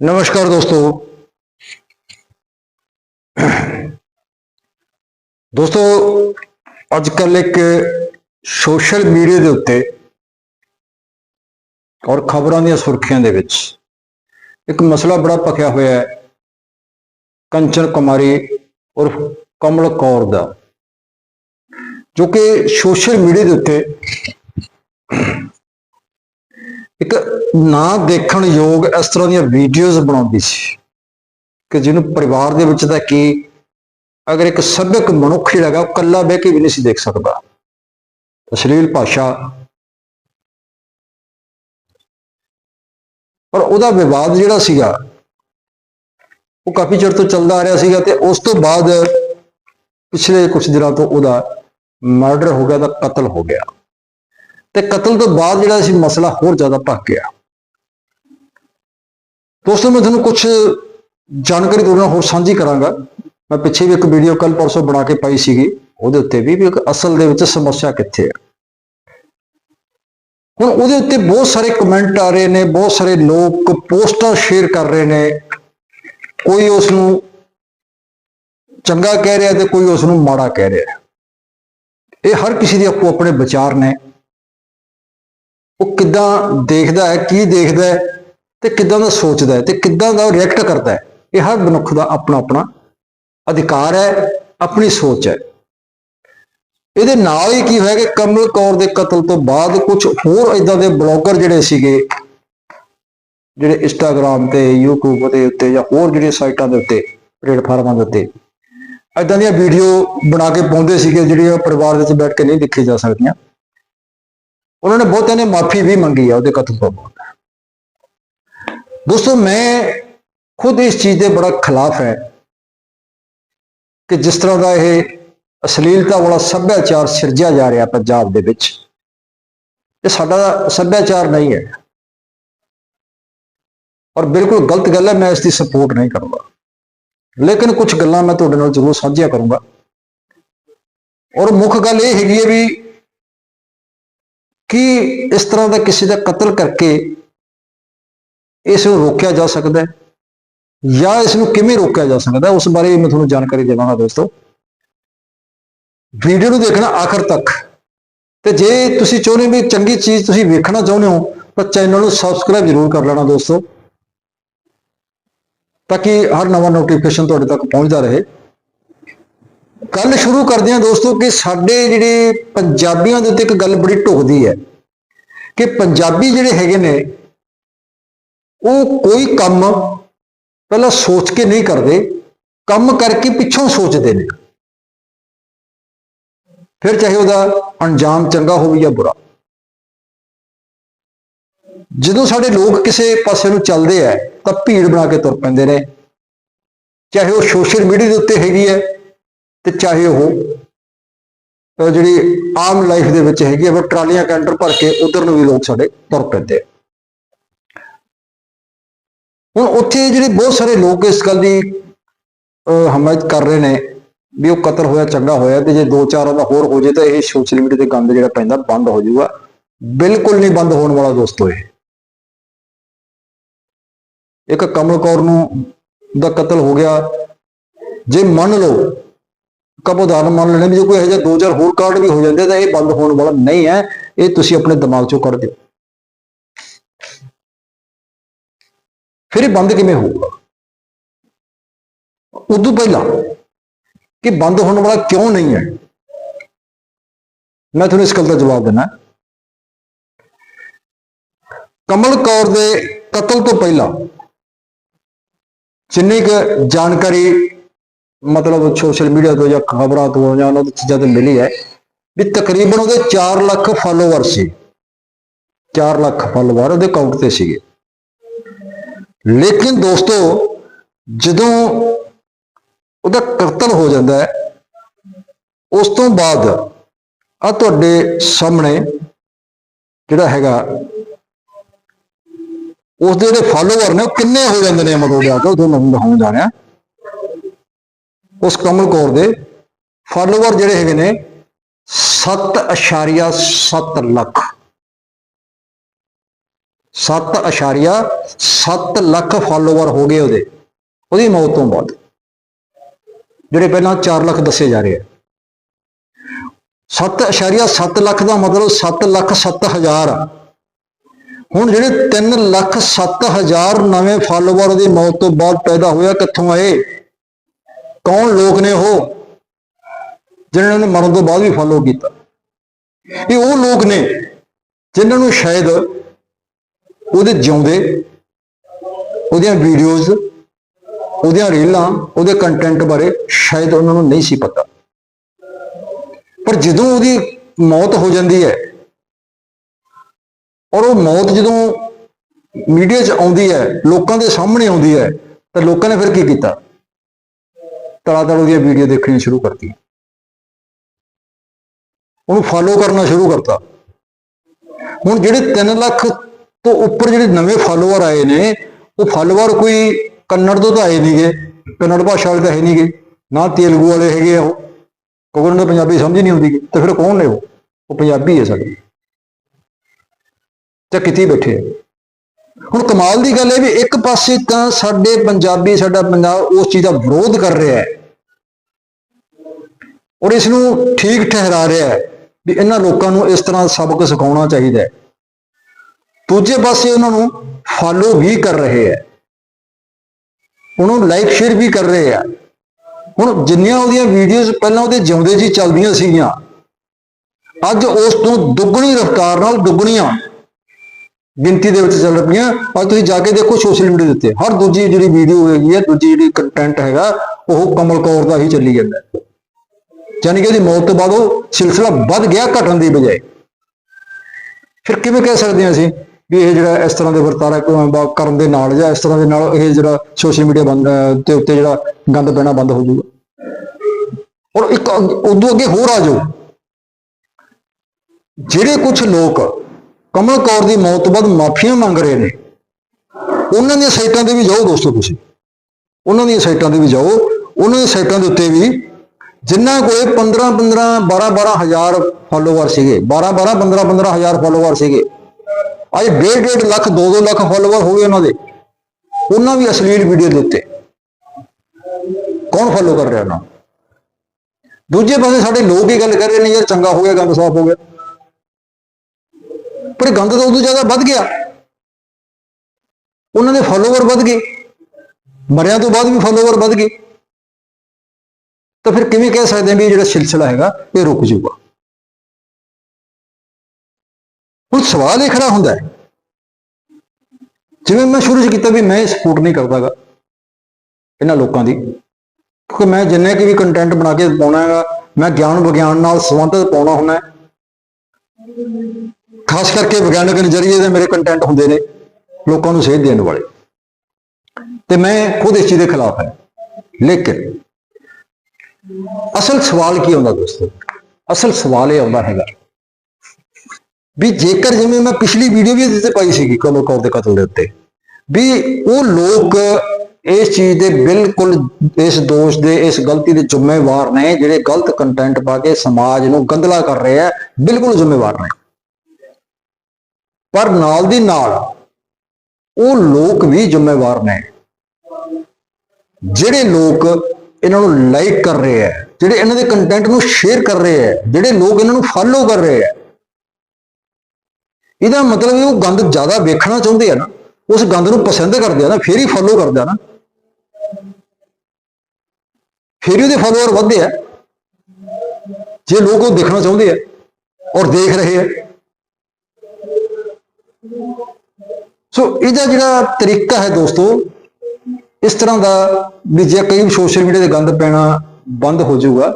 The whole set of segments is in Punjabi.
ਨਮਸਕਾਰ ਦੋਸਤੋ ਦੋਸਤੋ ਅੱਜ ਕੱਲ ਇੱਕ ਸੋਸ਼ਲ ਮੀਡੀਆ ਦੇ ਉੱਤੇ ਔਰ ਖਬਰਾਂ ਦੀਆਂ ਸੁਰਖੀਆਂ ਦੇ ਵਿੱਚ ਇੱਕ ਮਸਲਾ ਬੜਾ ਪਕਿਆ ਹੋਇਆ ਹੈ ਕੰਚਨ ਕੁਮਾਰੀ ਔਰ ਕਮਲ ਕੌਰ ਦਾ ਜੋ ਕਿ ਸੋਸ਼ਲ ਮੀਡੀਆ ਦੇ ਉੱਤੇ ਇੱਕ ਨਾ ਦੇਖਣ ਯੋਗ ਇਸ ਤਰ੍ਹਾਂ ਦੀਆਂ ਵੀਡੀਓਜ਼ ਬਣਾਉਂਦੀ ਸੀ ਕਿ ਜਿਹਨੂੰ ਪਰਿਵਾਰ ਦੇ ਵਿੱਚ ਤਾਂ ਕੀ ਅਗਰ ਇੱਕ ਸਭਿਅਕ ਮਨੁੱਖ ਜਿਹੜਾ ਹੈਗਾ, ਉਹ ਇਕੱਲਾ ਬਹਿ ਕੇ ਵੀ ਨਹੀਂ ਸੀ ਦੇਖ ਸਕਦਾ। ਅਸ਼ਲੀਲ ਭਾਸ਼ਾ। ਪਰ ਉਹਦਾ ਵਿਵਾਦ ਜਿਹੜਾ ਸੀਗਾ, ਉਹ ਕਾਫੀ ਚਿਰ ਤੋਂ ਚੱਲਦਾ ਆ ਰਿਹਾ ਸੀਗਾ ਤੇ ਉਸ ਤੋਂ ਬਾਅਦ ਪਿਛਲੇ ਕੁਝ ਦਿਨਾਂ ਤੋਂ ਉਹਦਾ ਮਰਡਰ ਹੋ ਗਿਆ ਦਾ ਕਤਲ ਹੋ ਗਿਆ। ਤੇ ਕਤਲ ਤੋਂ ਬਾਅਦ ਜਿਹੜਾ ਸੀ ਮਸਲਾ ਹੋਰ ਜ਼ਿਆਦਾ ਭੱਕ ਗਿਆ। ਦੋਸਤੋ, ਮੈਂ ਤੁਹਾਨੂੰ ਕੁਝ ਜਾਣਕਾਰੀ ਤੁਹਾਡੇ ਨਾਲ ਹੋਰ ਸਾਂਝੀ ਕਰਾਂਗਾ। ਮੈਂ ਪਿੱਛੇ ਵੀ ਇੱਕ ਵੀਡੀਓ ਕੱਲ ਪਰਸੋਂ ਬਣਾ ਕੇ ਪਾਈ ਸੀਗੀ। ਉਹਦੇ ਉੱਤੇ ਵੀ ਵੀ ਇੱਕ ਅਸਲ ਦੇ ਵਿੱਚ ਸਮੱਸਿਆ ਕਿੱਥੇ ਹੈ ਹੁਣ ਉਹਦੇ ਉੱਤੇ ਬਹੁਤ ਸਾਰੇ ਕਮੈਂਟ ਆ ਰਹੇ ਨੇ, ਬਹੁਤ ਸਾਰੇ ਲੋਕ ਪੋਸਟਾਂ ਸ਼ੇਅਰ ਕਰ ਰਹੇ ਨੇ। ਕੋਈ ਉਸ ਨੂੰ ਚੰਗਾ ਕਹਿ ਰਿਹਾ ਤੇ ਕੋਈ ਉਸ ਨੂੰ ਮਾੜਾ ਕਹਿ ਰਿਹਾ। ਇਹ ਹਰ ਕਿਸੇ ਦੇ ਆਪੋ ਆਪਣੇ ਵਿਚਾਰ ਨੇ। ਉਹ ਕਿੱਦਾਂ ਦੇਖਦਾ ਹੈ, ਕੀ ਦੇਖਦਾ ਹੈ ਤੇ ਕਿੱਦਾਂ ਦਾ ਸੋਚਦਾ ਹੈ ਤੇ ਕਿੱਦਾਂ ਦਾ ਰਿਐਕਟ ਕਰਦਾ ਹੈ, ਇਹ ਹਰ ਮਨੁੱਖ ਦਾ ਆਪਣਾ ਆਪਣਾ ਅਧਿਕਾਰ ਹੈ, ਆਪਣੀ ਸੋਚ ਹੈ। ਇਹਦੇ ਨਾਲ ਹੀ ਕੀ ਹੋਇਆ ਕਿ ਕਮਲ ਕੌਰ ਦੇ ਕਤਲ ਤੋਂ ਬਾਅਦ ਕੁਝ ਹੋਰ ਇਦਾਂ ਦੇ ਬਲੌਗਰ ਜਿਹੜੇ ਸੀਗੇ, ਜਿਹੜੇ ਇੰਸਟਾਗ੍ਰam ਤੇ, YouTube ਦੇ ਉੱਤੇ ਜਾਂ ਹੋਰ ਜਿਹੜੀਆਂ ਸਾਈਟਾਂ ਦੇ ਉੱਤੇ, ਪਲੇਟਫਾਰਮਾਂ ਦੇ ਉੱਤੇ ਇਦਾਂ ਦੀਆਂ ਵੀਡੀਓ ਬਣਾ ਕੇ ਪਾਉਂਦੇ ਸੀਗੇ ਜਿਹੜੀਆਂ ਪਰਿਵਾਰ ਵਿੱਚ ਬੈਠ ਕੇ ਨਹੀਂ ਦੇਖੀ ਜਾ ਸਕਦੀਆਂ। ਉਹਨਾਂ ਨੇ ਬਹੁਤਿਆਂ ਨੇ ਮਾਫੀ ਵੀ ਮੰਗੀ ਆ ਉਹਦੇ ਕਤਲ ਤੋਂ ਬਾਅਦ ਦੋਸਤੋ ਮੈਂ ਖੁਦ ਇਸ ਚੀਜ਼ ਦੇ ਬੜਾ ਖਿਲਾਫ ਹੈ ਕਿ ਜਿਸ ਤਰ੍ਹਾਂ ਦਾ ਇਹ ਅਸ਼ਲੀਲਤਾ ਵਾਲਾ ਸੱਭਿਆਚਾਰ ਸਿਰਜਿਆ ਜਾ ਰਿਹਾ ਪੰਜਾਬ ਦੇ ਵਿੱਚ ਇਹ ਸਾਡਾ ਸੱਭਿਆਚਾਰ ਨਹੀਂ ਹੈ ਔਰ ਬਿਲਕੁਲ ਗਲਤ ਗੱਲ ਹੈ ਮੈਂ ਇਸ ਦੀ ਸਪੋਰਟ ਨਹੀਂ ਕਰੂੰਗਾ ਲੇਕਿਨ ਕੁਝ ਗੱਲਾਂ ਮੈਂ ਤੁਹਾਡੇ ਨਾਲ ਜ਼ਰੂਰ ਸਾਂਝੀਆਂ ਕਰੂੰਗਾ ਔਰ ਮੁੱਖ ਗੱਲ ਇਹ ਹੈਗੀ ਹੈ ਵੀ ਕੀ ਇਸ ਤਰ੍ਹਾਂ ਦਾ ਕਿਸੇ ਦਾ ਕਤਲ ਕਰਕੇ ਇਸ ਨੂੰ ਰੋਕਿਆ ਜਾ ਸਕਦਾ ਹੈ? ਜਾਂ ਇਸ ਨੂੰ ਕਿਵੇਂ ਰੋਕਿਆ ਜਾ ਸਕਦਾ ਉਸ ਬਾਰੇ ਮੈਂ ਤੁਹਾਨੂੰ ਜਾਣਕਾਰੀ ਦੇਵਾਂਗਾ ਦੋਸਤੋ। ਵੀਡੀਓ ਨੂੰ ਦੇਖਣਾ ਆਖਰ ਤੱਕ। ਤੇ ਜੇ ਤੁਸੀਂ ਚਾਹੁੰਦੇ ਹੋ ਵੀ ਚੰਗੀ ਚੀਜ਼ ਤੁਸੀਂ ਵੇਖਣਾ ਚਾਹੁੰਦੇ ਹੋ, ਤਾਂ ਚੈਨਲ ਨੂੰ ਸਬਸਕ੍ਰਾਈਬ ਜ਼ਰੂਰ ਕਰ ਲੈਣਾ ਦੋਸਤੋ। ਤਾਂ ਕਿ ਹਰ ਨਵਾਂ ਨੋਟੀਫਿਕੇਸ਼ਨ ਤੁਹਾਡੇ ਤੱਕ ਪਹੁੰਚਦਾ ਰਹੇ। ਗੱਲ ਸ਼ੁਰੂ ਕਰਦੇ ਹਾਂ ਦੋਸਤੋ ਕਿ ਸਾਡੇ ਜਿਹੜੇ ਪੰਜਾਬੀਆਂ ਦੇ ਉੱਤੇ ਇੱਕ ਗੱਲ ਬੜੀ ਢੁਕਦੀ ਹੈ ਕਿ ਪੰਜਾਬੀ ਜਿਹੜੇ ਹੈਗੇ ਨੇ, ਉਹ ਕੋਈ ਕੰਮ ਪਹਿਲਾਂ ਸੋਚ ਕੇ ਨਹੀਂ ਕਰਦੇ, ਕੰਮ ਕਰਕੇ ਪਿੱਛੋਂ ਸੋਚਦੇ ਨੇ। ਫਿਰ ਚਾਹੇ ਉਹਦਾ ਅੰਜਾਮ ਚੰਗਾ ਹੋਵੇ ਜਾਂ ਬੁਰਾ। ਜਦੋਂ ਸਾਡੇ ਲੋਕ ਕਿਸੇ ਪਾਸੇ ਨੂੰ ਚੱਲਦੇ ਆ, ਤਾਂ ਭੀੜ ਬਣਾ ਕੇ ਤੁਰ ਪੈਂਦੇ ਨੇ। ਚਾਹੇ ਉਹ ਸੋਸ਼ਲ ਮੀਡੀਆ ਦੇ ਉੱਤੇ ਹੈਗੀ ਹੈ ਤੇ ਚਾਹੇ ਉਹ ਜਿਹੜੀ ਆਮ ਲਾਈਫ ਦੇ ਵਿੱਚ ਹੈਗੀ ਆ ਉਹ ਟਰਾਲੀਆਂ, ਕੈਂਟਰ ਭਰ ਕੇ ਉਧਰ ਨੂੰ ਵੀ ਲੋਕ ਸਾਡੇ ਤੁਰ ਪੈਂਦੇ ਆ। ਹੁਣ ਉੱਥੇ ਜਿਹੜੇ ਬਹੁਤ ਸਾਰੇ ਲੋਕ ਇਸ ਗੱਲ ਦੀ, ਅਹ ਹਮਾਇਤ ਕਰ ਰਹੇ ਨੇ ਵੀ ਉਹ ਕਤਲ ਹੋਇਆ, ਚੰਗਾ ਹੋਇਆ, ਤੇ ਜੇ ਦੋ ਚਾਰ ਉਹਦਾ ਹੋਰ ਹੋ ਜੇ ਤਾਂ ਇਹ ਸੋਸ਼ਲ ਮੀਡੀਆ ਤੇ ਗੰਦ ਜਿਹੜਾ ਪੈਂਦਾ ਬੰਦ ਹੋ ਜਾਊਗਾ। ਬਿਲਕੁਲ ਨਹੀਂ ਬੰਦ ਹੋਣ ਵਾਲਾ ਦੋਸਤੋ ਇਹ। ਇੱਕ ਕਮਲ ਕੌਰ ਨੂੰ ਦਾ ਕਤਲ ਹੋ ਗਿਆ। ਜੇ ਮੰਨ ਲਓ ਕਬ ਉਦਾਹਰਨ ਮੰਨ ਲੈਣੇ ਜੇ ਕੋਈ ਇਹੋ ਜਿਹਾ ਦੋ ਚਾਰ ਹੋਰ ਕਾਰਡ ਵੀ ਹੋ ਜਾਂਦੇ ਤਾਂ ਇਹ ਬੰਦ ਹੋਣ ਵਾਲਾ ਨਹੀਂ ਹੈ, ਇਹ ਤੁਸੀਂ ਆਪਣੇ ਦਿਮਾਗ ਚੋਂ ਕੱਢ ਦਿਓ। ਫਿਰ ਇਹ ਬੰਦ ਕਿਵੇਂ ਹੋਊਗਾ? ਉਦੋਂ ਪਹਿਲਾਂ ਕਿ ਬੰਦ ਹੋਣ ਵਾਲਾ ਕਿਉਂ ਨਹੀਂ ਹੈ? ਮੈਂ ਤੁਹਾਨੂੰ ਇਸ ਗੱਲ ਦਾ ਜਵਾਬ ਦੇਣਾ ਕਮਲ ਕੌਰ ਦੇ ਕਤਲ ਤੋਂ ਪਹਿਲਾਂ ਜਿੰਨੀ ਕੁ ਜਾਣਕਾਰੀ ਮਤਲਬ ਸੋਸ਼ਲ ਮੀਡੀਆ ਤੋਂ ਜਾਂ ਖਬਰਾਂ ਤੋਂ ਜਾਂ ਉਹਨਾਂ ਦੀ ਚੀਜ਼ਾਂ ਤੋਂ ਮਿਲੀ ਹੈ ਵੀ ਤਕਰੀਬਨ ਉਹਦੇ 4 ਲੱਖ ਫਾਲੋਅਰ ਸੀ। 4 ਲੱਖ ਫਾਲੋਅਰ ਉਹਦੇ ਅਕਾਊਂਟ ਤੇ ਸੀਗੇ। ਲੇਕਿਨ ਦੋਸਤੋ, ਜਦੋਂ ਉਹਦਾ ਕਤਲ ਹੋ ਜਾਂਦਾ ਹੈ, ਉਸ ਤੋਂ ਬਾਅਦ ਆ ਤੁਹਾਡੇ ਸਾਹਮਣੇ ਜਿਹੜਾ ਹੈਗਾ, ਉਸ ਦੇ ਜਿਹੜੇ ਫਾਲੋਅਰ ਨੇ ਉਹ ਕਿੰਨੇ ਹੋ ਜਾਂਦੇ ਨੇ ਮਤਲਬ ਜਾ ਕੇ ਉਹ ਤੁਹਾਨੂੰ ਦਿਖਾਉਣ ਜਾ ਰਿਹਾ ਉਸ ਕਮਲ ਕੌਰ ਦੇ। ਫਾਲੋਅਰ ਜਿਹੜੇ ਹੈਗੇ ਨੇ 7.7 ਲੱਖ। 7.7 ਲੱਖ ਫਾਲੋਅਰ ਹੋ ਗਏ ਉਹਦੇ। ਉਹਦੀ ਮੌਤ ਤੋਂ ਬਾਅਦ। ਜਿਹੜੇ ਪਹਿਲਾਂ 4 ਲੱਖ ਦੱਸੇ ਜਾ ਰਹੇ ਆ। 7.7 ਲੱਖ ਦਾ ਮਤਲਬ 7 ਲੱਖ 7 ਹਜ਼ਾਰ ਹੁਣ ਜਿਹੜੇ 3 ਲੱਖ 7 ਹਜ਼ਾਰ ਨਵੇਂ ਫਾਲੋਅਰ ਉਹਦੀ ਮੌਤ ਤੋਂ ਬਾਅਦ ਪੈਦਾ ਹੋਇਆ, ਕਿੱਥੋਂ ਆਏ? ਕੌਣ ਲੋਕ ਨੇ ਉਹ ਜਿਨ੍ਹਾਂ ਨੇ ਮਰਨ ਤੋਂ ਬਾਅਦ ਵੀ ਫਾਲੋ ਕੀਤਾ? ਇਹ ਉਹ ਲੋਕ ਨੇ ਜਿਨ੍ਹਾਂ ਨੂੰ ਸ਼ਾਇਦ ਉਹਦੇ ਜਿਉਂਦੇ, ਉਹਦੀਆਂ ਵੀਡੀਓਜ਼ ਉਹਦੀਆਂ ਰੀਲਾਂ ਉਹਦੇ ਕੰਟੈਂਟ ਬਾਰੇ ਸ਼ਾਇਦ ਉਹਨਾਂ ਨੂੰ ਨਹੀਂ ਸੀ ਪਤਾ। ਪਰ ਜਦੋਂ ਉਹਦੀ ਮੌਤ ਹੋ ਜਾਂਦੀ ਹੈ ਔਰ ਉਹ ਮੌਤ ਜਦੋਂ ਮੀਡੀਆ 'ਚ ਆਉਂਦੀ ਹੈ, ਲੋਕਾਂ ਦੇ ਸਾਹਮਣੇ ਆਉਂਦੀ ਹੈ, ਤਾਂ ਲੋਕਾਂ ਨੇ ਫਿਰ ਕੀ ਕੀਤਾ? ਤਲਾ ਤਲ ਉਹਦੀਆਂ ਵੀਡੀਓ ਦੇਖਣੀ ਸ਼ੁਰੂ ਕਰਤੀ ਉਹਨੂੰ ਫਾਲੋ ਕਰਨਾ ਸ਼ੁਰੂ ਕਰਤਾ। ਹੁਣ ਜਿਹੜੇ 3 ਲੱਖ ਤੋਂ ਉੱਪਰ ਜਿਹੜੇ ਨਵੇਂ ਫਾਲੋਅਰ ਆਏ ਨੇ, ਉਹ ਫਾਲੋਅਰ ਕੋਈ ਕੰਨੜ ਤੋਂ ਤਾਂ ਆਏ ਨਹੀਂਗੇ ਕੰਨੜ ਭਾਸ਼ਾ ਵਾਲੇ ਤਾਂ ਹੈ ਨਹੀਂਗੇ ਨਾ ਤੇਲਗੂ ਵਾਲੇ ਹੈਗੇ ਆ ਉਹ। ਕਿਉਂਕਿ ਉਹਨਾਂ ਨੂੰ ਪੰਜਾਬੀ ਸਮਝ ਨਹੀਂ ਆਉਂਦੀ ਗੀ। ਤੇ ਫਿਰ ਕੌਣ ਨੇ ਉਹ? ਉਹ ਪੰਜਾਬੀ ਹੈ ਸਾਡੇ। ਤੇ ਕਿੱਥੇ ਬੈਠੇ ਆ। ਹੁਣ ਕਮਾਲ ਦੀ ਗੱਲ ਹੈ ਵੀ ਇੱਕ ਪਾਸੇ ਤਾਂ ਸਾਡੇ ਪੰਜਾਬੀ, ਸਾਡਾ ਪੰਜਾਬ ਉਸ ਚੀਜ਼ ਦਾ ਵਿਰੋਧ ਕਰ ਰਿਹਾ ਹੈ। ਔਰ ਇਸ ਨੂੰ ਠੀਕ ਠਹਿਰਾ ਰਿਹਾ ਹੈ ਵੀ ਇਹਨਾਂ ਲੋਕਾਂ ਨੂੰ ਇਸ ਤਰ੍ਹਾਂ ਸਬਕ ਸਿਖਾਉਣਾ ਚਾਹੀਦਾ ਹੈ। ਦੂਜੇ ਪਾਸੇ ਉਹਨਾਂ ਨੂੰ ਫਾਲੋ ਵੀ ਕਰ ਰਹੇ ਹੈ। ਉਹਨੂੰ ਲਾਈਕ ਸ਼ੇਅਰ ਵੀ ਕਰ ਰਹੇ ਆ ਹੁਣ ਜਿੰਨੀਆਂ ਉਹਦੀਆਂ ਵੀਡੀਓਜ਼ ਪਹਿਲਾਂ ਉਹਦੇ ਜਿਉਂਦੇ ਜੀ ਚੱਲਦੀਆਂ ਸੀਗੀਆਂ, ਅੱਜ ਉਸ ਤੋਂ ਦੁੱਗਣੀ ਰਫ਼ਤਾਰ ਨਾਲ ਦੁੱਗਣੀਆਂ ਗਿਣਤੀ ਦੇ ਵਿੱਚ ਚੱਲ ਰਹੀਆਂ। ਅੱਜ ਤੁਸੀਂ ਜਾ ਕੇ ਦੇਖੋ ਸੋਸ਼ਲ ਮੀਡੀਆ ਦੇ ਉੱਤੇ, ਹਰ ਦੂਜੀ ਜਿਹੜੀ ਵੀਡੀਓ ਹੈਗੀ ਹੈ, ਦੂਜੀ ਜਿਹੜੀ ਕੰਟੈਂਟ ਹੈਗਾ, ਉਹ ਕਮਲ ਕੌਰ ਦਾ ਹੀ ਚੱਲੀ ਜਾਂਦਾ ਯਾਨੀ ਕਿ ਉਹਦੀ ਮੌਤ ਤੋਂ ਬਾਅਦ ਉਹ ਸਿਲਸਿਲਾ ਵੱਧ ਗਿਆ ਘਟਣ ਦੀ ਬਜਾਏ। ਫਿਰ ਕਿਵੇਂ ਕਹਿ ਸਕਦੇ ਹਾਂ ਅਸੀਂ ਵੀ ਇਹ ਜਿਹੜਾ ਇਸ ਤਰ੍ਹਾਂ ਦੇ ਵਰਤਾਰਾ ਕਰਨ ਦੇ ਨਾਲ ਜਾਂ ਇਸ ਤਰ੍ਹਾਂ ਦੇ ਨਾਲ ਇਹ ਜਿਹੜਾ ਸੋਸ਼ਲ ਮੀਡੀਆ ਬੰਦ, ਅਹ ਦੇ ਉੱਤੇ ਜਿਹੜਾ ਗੰਦ ਪੈਣਾ ਬੰਦ ਹੋ ਜਾਊਗਾ? ਔਰ ਇੱਕ ਉਦੋਂ ਅੱਗੇ ਹੋਰ ਆ ਜਾਓ। ਜਿਹੜੇ ਕੁਝ ਲੋਕ ਕਮਲ ਕੌਰ ਦੀ ਮੌਤ ਤੋਂ ਬਾਅਦ ਮਾਫੀਆਂ ਮੰਗ ਰਹੇ ਨੇ, ਉਹਨਾਂ ਦੀਆਂ ਸਾਈਟਾਂ ਤੇ ਵੀ ਜਾਓ ਦੋਸਤੋ ਤੁਸੀਂ। ਉਹਨਾਂ ਦੀਆਂ ਸਾਈਟਾਂ ਤੇ ਵੀ ਜਾਓ। ਉਹਨਾਂ ਦੀਆਂ ਸਾਈਟਾਂ ਦੇ ਉੱਤੇ ਵੀ ਜਿਨ੍ਹਾਂ ਕੋਲੇ 15 15 12 12 ਹਜ਼ਾਰ ਫਾਲੋਅਰ ਸੀਗੇ। 12 12 15 15 ਹਜ਼ਾਰ ਫਾਲੋਅਰ ਸੀਗੇ। ਅੱਜ 1.5 1.5 ਲੱਖ 2 2 ਲੱਖ ਫਾਲੋਅਰ ਹੋ ਗਏ ਉਹਨਾਂ ਦੇ। ਉਹਨਾਂ ਵੀ ਅਸ਼ਲੀਲ ਵੀਡੀਓ ਦੇ ਉੱਤੇ। ਕੌਣ ਫਾਲੋ ਕਰ ਰਿਹਾ ਉਹਨਾਂ ਨੂੰ? ਦੂਜੇ ਪਾਸੇ ਸਾਡੇ ਲੋਕ ਹੀ ਗੱਲ ਕਰ ਰਹੇ ਨੇ, ਯਾਰ ਚੰਗਾ ਹੋ ਗਿਆ, ਗੰਦ ਸਾਫ਼ ਹੋ ਗਿਆ। ਪਰ ਗੰਦ ਤਾਂ ਉਦੋਂ ਜ਼ਿਆਦਾ ਵੱਧ ਗਿਆ। ਉਹਨਾਂ ਦੇ ਫਾਲੋਅਰ ਵੱਧ ਗਏ। ਮਰਿਆਂ ਤੋਂ ਬਾਅਦ ਵੀ ਫਾਲੋਅਰ ਵੱਧ ਗਏ। ਤਾਂ ਫਿਰ ਕਿਵੇਂ ਕਹਿ ਸਕਦੇ ਹਾਂ ਵੀ ਇਹ ਜਿਹੜਾ ਸਿਲਸਿਲਾ ਹੈਗਾ, ਇਹ ਰੁਕ ਜਾਊਗਾ? ਹੁਣ ਸਵਾਲ ਇਹ ਖੜਾ ਹੁੰਦਾ ਹੈ, ਜਿਵੇਂ ਮੈਂ ਸ਼ੁਰੂ 'ਚ ਕੀਤਾ ਵੀ ਮੈਂ ਸਪੋਰਟ ਨਹੀਂ ਕਰਦਾਗਾ ਇਹਨਾਂ ਲੋਕਾਂ ਦੀ, ਕਿਉਂਕਿ ਮੈਂ ਜਿੰਨੇ ਕਿ ਵੀ ਕੰਟੈਂਟ ਬਣਾ ਕੇ ਪਾਉਣਾ ਹੈਗਾ ਮੈਂ ਗਿਆਨ ਵਿਗਿਆਨ ਨਾਲ ਸੰਬੰਧਿਤ ਪਾਉਣਾ ਹੁੰਦਾ ਹੈ। ਖਾਸ ਕਰਕੇ ਵਿਗਿਆਨਕ ਨਜ਼ਰੀਏ ਦੇ ਮੇਰੇ ਕੰਟੈਂਟ ਹੁੰਦੇ ਨੇ, ਲੋਕਾਂ ਨੂੰ ਸੇਧ ਦੇਣ ਵਾਲੇ। ਤੇ ਮੈਂ ਖੁਦ ਇਸ ਚੀਜ਼ ਦੇ ਖਿਲਾਫ ਹੈ। ਲੇਕਿਨ ਅਸਲ ਸਵਾਲ ਕੀ ਆਉਂਦਾ ਦੋਸਤੋ? ਅਸਲ ਸਵਾਲ ਇਹ ਆਉਂਦਾ ਹੈਗਾ ਵੀ ਜੇਕਰ ਜਿਵੇਂ ਮੈਂ ਪਿਛਲੀ ਵੀਡੀਓ ਵੀ ਇਹਦੇ ਤੇ ਪਾਈ ਸੀਗੀ ਕਮਲ ਕੌਰ ਦੇ ਕਤਲ ਦੇ ਉੱਤੇ, ਵੀ ਉਹ ਲੋਕ ਇਸ ਚੀਜ਼ ਦੇ ਬਿਲਕੁਲ ਇਸ ਦੋਸ਼ ਦੇ, ਇਸ ਗਲਤੀ ਦੇ ਜ਼ਿੰਮੇਵਾਰ ਨੇ, ਜਿਹੜੇ ਗਲਤ ਕੰਟੈਂਟ ਪਾ ਕੇ ਸਮਾਜ ਨੂੰ ਗੰਦਲਾ ਕਰ ਰਹੇ ਆ, ਬਿਲਕੁਲ ਜ਼ਿੰਮੇਵਾਰ ਨੇ। ਪਰ ਨਾਲ ਦੀ ਨਾਲ ਉਹ ਲੋਕ ਵੀ ਜ਼ਿੰਮੇਵਾਰ ਨੇ। ਜਿਹੜੇ ਲੋਕ ਇਹਨਾਂ ਨੂੰ ਲਾਈਕ ਕਰ ਰਹੇ ਹੈ, ਜਿਹੜੇ ਇਹਨਾਂ ਦੇ ਕੰਟੈਂਟ ਨੂੰ ਸ਼ੇਅਰ ਕਰ ਰਹੇ ਹੈ, ਜਿਹੜੇ ਲੋਕ ਇਹਨਾਂ ਨੂੰ ਫਾਲੋ ਕਰ ਰਹੇ ਹੈ। ਇਹਦਾ ਮਤਲਬ ਇਹ ਉਹ ਗੰਦ ਜ਼ਿਆਦਾ ਵੇਖਣਾ ਚਾਹੁੰਦੇ ਆ ਨਾ, ਉਸ ਗੰਦ ਨੂੰ ਪਸੰਦ ਕਰਦੇ ਆ ਨਾ, ਫੇਰ ਹੀ ਫਾਲੋ ਕਰਦੇ ਆ ਨਾ। ਫੇਰ ਹੀ ਉਹਦੇ ਫਾਲੋਅਰ ਵਧਦੇ ਆ। ਜੇ ਲੋਕ ਉਹ ਦੇਖਣਾ ਚਾਹੁੰਦੇ ਆ ਔਰ ਦੇਖ ਰਹੇ ਆ। ਸੋ ਇਹਦਾ ਜਿਹੜਾ ਤਰੀਕਾ ਹੈ ਦੋਸਤੋ ਇਸ ਤਰ੍ਹਾਂ ਦਾ ਵੀ ਜੇ ਕਈ ਸੋਸ਼ਲ ਮੀਡੀਆ ਤੇ ਗੰਦ ਪੈਣਾ ਬੰਦ ਹੋ ਜਾਊਗਾ,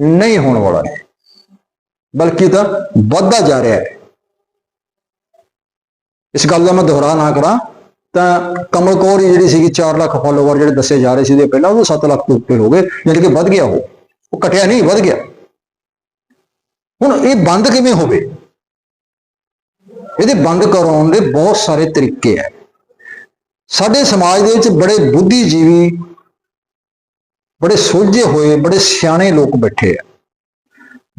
ਨਹੀਂ ਹੋਣ ਵਾਲਾ। ਬਲਕਿ ਤਾਂ ਵੱਧਦਾ ਜਾ ਰਿਹਾ ਹੈ। ਇਸ ਗੱਲ ਦਾ ਮੈਂ ਦੁਹਰਾ ਨਾ ਕਰਾਂ। ਤਾਂ ਕਮਲ ਕੌਰ ਹੀ ਜਿਹੜੀ ਸੀਗੀ 4 ਲੱਖ ਫਾਲੋਅਰ ਜਿਹੜੇ ਦੱਸੇ ਜਾ ਰਹੇ ਸੀਗੇ ਪਹਿਲਾਂ ਉਹ 7 ਲੱਖ ਤੋਂ ਉੱਤੇ ਹੋ ਗਏ ਯਾਨੀ ਕਿ ਵੱਧ ਗਿਆ ਉਹ। ਉਹ ਘਟਿਆ ਨਹੀਂ, ਵੱਧ ਗਿਆ। ਹੁਣ ਇਹ ਬੰਦ ਕਿਵੇਂ ਹੋਵੇ? ਇਹਦੇ ਬੰਦ ਕਰਾਉਣ ਦੇ ਬਹੁਤ ਸਾਰੇ ਤਰੀਕੇ ਹੈ। ਸਾਡੇ ਸਮਾਜ ਦੇ ਵਿੱਚ ਬੜੇ ਬੁੱਧੀਜੀਵੀ, ਬੜੇ ਸੁਲਝੇ ਹੋਏ, ਬੜੇ ਸਿਆਣੇ ਲੋਕ ਬੈਠੇ ਆ।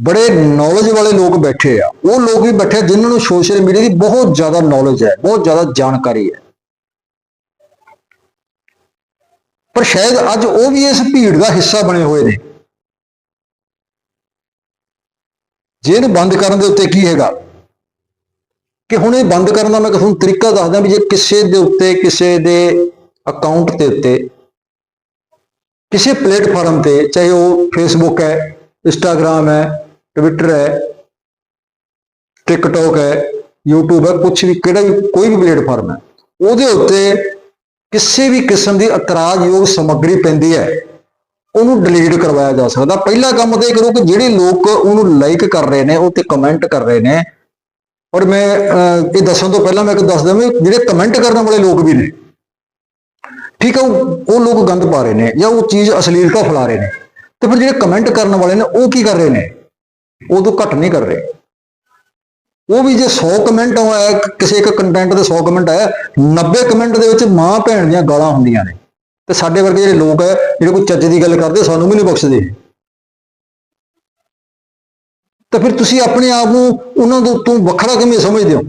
ਬੜੇ ਨੌਲੇਜ ਵਾਲੇ ਲੋਕ ਬੈਠੇ ਆ। ਉਹ ਲੋਕ ਵੀ ਬੈਠੇ ਆ ਜਿਨ੍ਹਾਂ ਨੂੰ ਸੋਸ਼ਲ ਮੀਡੀਆ ਦੀ ਬਹੁਤ ਜ਼ਿਆਦਾ ਨੌਲੇਜ ਹੈ, ਬਹੁਤ ਜ਼ਿਆਦਾ ਜਾਣਕਾਰੀ ਹੈ। ਪਰ ਸ਼ਾਇਦ ਅੱਜ ਉਹ ਵੀ ਇਸ ਭੀੜ ਦਾ ਹਿੱਸਾ ਬਣੇ ਹੋਏ ਨੇ। ਜੇ ਇਹਨੂੰ ਬੰਦ ਕਰਨ ਦੇ ਉੱਤੇ ਕੀ ਹੈਗਾ? ਕਿ ਹੁਣ ਇਹ ਬੰਦ ਕਰਨ ਦਾ ਮੈਂ ਤੁਹਾਨੂੰ ਤਰੀਕਾ ਦੱਸਦਾ ਵੀ ਜੇ ਕਿਸੇ ਦੇ ਉੱਤੇ, ਕਿਸੇ ਦੇ ਅਕਾਊਂਟ ਦੇ ਉੱਤੇ, ਕਿਸੇ ਪਲੇਟਫਾਰਮ ਤੇ, ਚਾਹੇ ਉਹ ਫੇਸਬੁੱਕ ਹੈ ਇੰਸਟਾਗ੍ਰam ਹੈ ਟਵਿੱਟਰ ਹੈ ਟਿਕਟੋਕ ਹੈ, YouTube ਹੈ ਕੁਝ ਵੀ, ਕਿਹੜਾ ਵੀ, ਕੋਈ ਵੀ ਪਲੇਟਫਾਰਮ ਹੈ, ਉਹਦੇ ਉੱਤੇ ਕਿਸੇ ਵੀ ਕਿਸਮ ਦੀ ਇਤਰਾਜ਼ਯੋਗ ਸਮੱਗਰੀ ਪੈਂਦੀ ਹੈ, ਉਹਨੂੰ ਡਿਲੀਟ ਕਰਵਾਇਆ ਜਾ ਸਕਦਾ। ਪਹਿਲਾ ਕੰਮ ਤਾਂ ਇਹ ਕਰੋ ਕਿ ਜਿਹੜੇ ਲੋਕ ਉਹਨੂੰ ਲਾਈਕ ਕਰ ਰਹੇ ਨੇ, ਉਹ ਤੇ ਕਮੈਂਟ ਕਰ ਰਹੇ ਨੇ ਔਰ ਮੈਂ ਇਹ ਦੱਸਣ ਤੋਂ ਪਹਿਲਾਂ ਮੈਂ ਇੱਕ ਦੱਸ ਦਵਾਂ ਵੀ ਜਿਹੜੇ ਕਮੈਂਟ ਕਰਨ ਵਾਲੇ ਲੋਕ ਵੀ ਨੇ, ਠੀਕ ਹੈ ਉਹ ਉਹ ਲੋਕ ਗੰਦ ਪਾ ਰਹੇ ਨੇ ਜਾਂ ਉਹ ਚੀਜ਼ ਅਸ਼ਲੀਲਤਾ ਫੈਲਾ ਰਹੇ ਨੇ। ਤੇ ਫਿਰ ਜਿਹੜੇ ਕਮੈਂਟ ਕਰਨ ਵਾਲੇ ਨੇ, ਉਹ ਕੀ ਕਰ ਰਹੇ ਨੇ? ਉਹ ਤੋਂ ਘੱਟ ਨਹੀਂ ਕਰ ਰਹੇ। ਉਹ ਵੀ ਜੇ 100 ਕਮੈਂਟ ਆਇਆ ਕਿਸੇ ਇੱਕ ਕੰਟੈਂਟ ਦੇ 100 ਕਮੈਂਟ ਆਇਆ 90 ਕਮੈਂਟ ਦੇ ਵਿੱਚ ਮਾਂ ਭੈਣ ਦੀਆਂ ਗਾਲਾਂ ਹੁੰਦੀਆਂ ਨੇ। ਤੇ ਸਾਡੇ ਵਰਗੇ ਜਿਹੜੇ ਲੋਕ ਹੈ ਜਿਹੜੇ ਕੋਈ ਚੱਜ ਦੀ ਗੱਲ ਕਰਦੇ, ਸਾਨੂੰ ਵੀ ਨਹੀਂ ਬਖਸ਼ਦੇ। ਤਾਂ ਫਿਰ ਤੁਸੀਂ ਆਪਣੇ ਆਪ ਨੂੰ ਉਹਨਾਂ ਤੋਂ ਉੱਤੋਂ ਵੱਖਰਾ ਕਿਵੇਂ ਸਮਝਦੇ ਹੋ?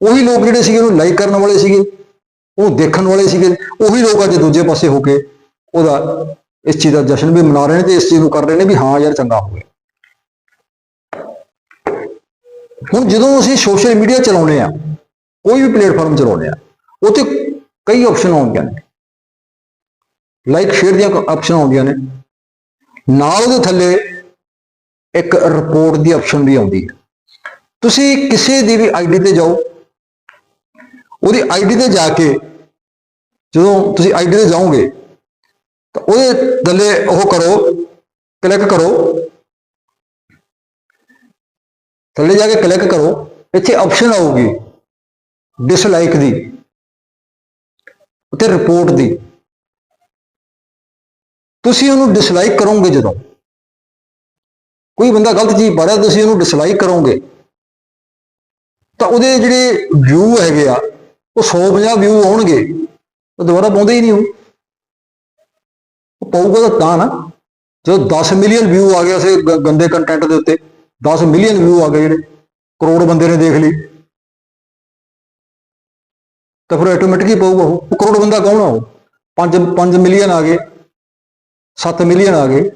ਉਹੀ ਲੋਕ ਜਿਹੜੇ ਸੀਗੇ, ਉਹਨੂੰ ਲਾਈਕ ਕਰਨ ਵਾਲੇ ਸੀਗੇ, ਉਹ ਦੇਖਣ ਵਾਲੇ ਸੀਗੇ, ਉਹੀ ਲੋਕ ਅੱਜ ਦੂਜੇ ਪਾਸੇ ਹੋ ਕੇ ਉਹਦਾ ਇਸ ਚੀਜ਼ ਦਾ ਜਸ਼ਨ ਵੀ ਮਨਾ ਰਹੇ ਨੇ ਤੇ ਇਸ ਚੀਜ਼ ਨੂੰ ਕਰ ਰਹੇ ਨੇ ਵੀ ਹਾਂ ਯਾਰ ਚੰਗਾ ਹੋ ਗਿਆ। ਹੁਣ ਜਦੋਂ ਅਸੀਂ ਸੋਸ਼ਲ ਮੀਡੀਆ ਚਲਾਉਂਦੇ ਆ ਕੋਈ ਵੀ ਪਲੇਟਫਾਰਮ ਚਲਾਉਂਦੇ ਆ ਉਹ ਤੇ ਕਈ ਆਪਸ਼ਨ ਆਉਂਦੀਆਂ ਨੇ। ਲਾਈਕ ਸ਼ੇਅਰ ਦੀਆਂ ਆਪਸ਼ਨ ਆਉਂਦੀਆਂ ਨੇ। ਨਾਲ ਉਹਦੇ ਥੱਲੇ ਇੱਕ ਰਿਪੋਰਟ ਦੀ ਆਪਸ਼ਨ ਵੀ ਆਉਂਦੀ ਹੈ। ਤੁਸੀਂ ਕਿਸੇ ਦੀ ਵੀ ਆਈਡੀ ਤੇ ਜਾਓ, ਉਹਦੀ ਆਈਡੀ ਤੇ ਜਾ ਕੇ ਜਦੋਂ ਤੁਸੀਂ ਆਈਡੀ ਤੇ ਜਾਓਗੇ, ਤਾਂ ਉਹਦੇ ਥੱਲੇ ਉਹ ਕਰੋ ਕਲਿੱਕ ਕਰੋ। ਥੱਲੇ ਜਾ ਕੇ ਕਲਿੱਕ ਕਰੋ, ਇੱਥੇ ਆਪਸ਼ਨ ਆਊਗੀ ਡਿਸਲਾਈਕ ਦੀ ਉੱਤੇ ਰਿਪੋਰਟ ਦੀ। ਤੁਸੀਂ ਉਹਨੂੰ ਡਿਸਲਾਈਕ ਕਰੋਗੇ ਜਦੋਂ ਕੋਈ ਬੰਦਾ ਗਲਤ ਚੀਜ਼ ਪਾ ਰਿਹਾ ਤੁਸੀਂ ਉਹਨੂੰ ਡਿਸਲਾਈਕ ਕਰੋਗੇ। ਤਾਂ ਉਹਦੇ ਜਿਹੜੇ ਵਿਊ ਹੈਗੇ ਆ, ਉਹ 150 ਵਿਊ ਆਉਣਗੇ ਉਹ ਦੁਬਾਰਾ ਪਾਉਂਦੇ ਹੀ ਨਹੀਂ ਉਹ। ਉਹ ਪਾਊਗਾ ਤਾਂ ਤਾਂ ਨਾ। ਜਦੋਂ 10 ਮਿਲੀਅਨ ਵਿਊ ਆ ਗਿਆ ਸੀ ਗੰਦੇ ਕੰਟੈਂਟ ਦੇ ਉੱਤੇ 10 ਮਿਲੀਅਨ ਵਿਊ ਆ ਗਏ ਜਿਹੜੇ, ਕਰੋੜ ਬੰਦੇ ਨੇ ਦੇਖ ਲਈ ਤਾਂ ਫਿਰ ਆਟੋਮੈਟਿਕ ਹੀ ਪਾਊਗਾ ਉਹ। ਉਹ ਕਰੋੜ ਬੰਦਾ ਕੌਣ ਆ ਉਹ? 5 5 ਮਿਲੀਅਨ ਆ ਗਏ 7 ਮਿਲੀਅਨ ਆ ਗਏ।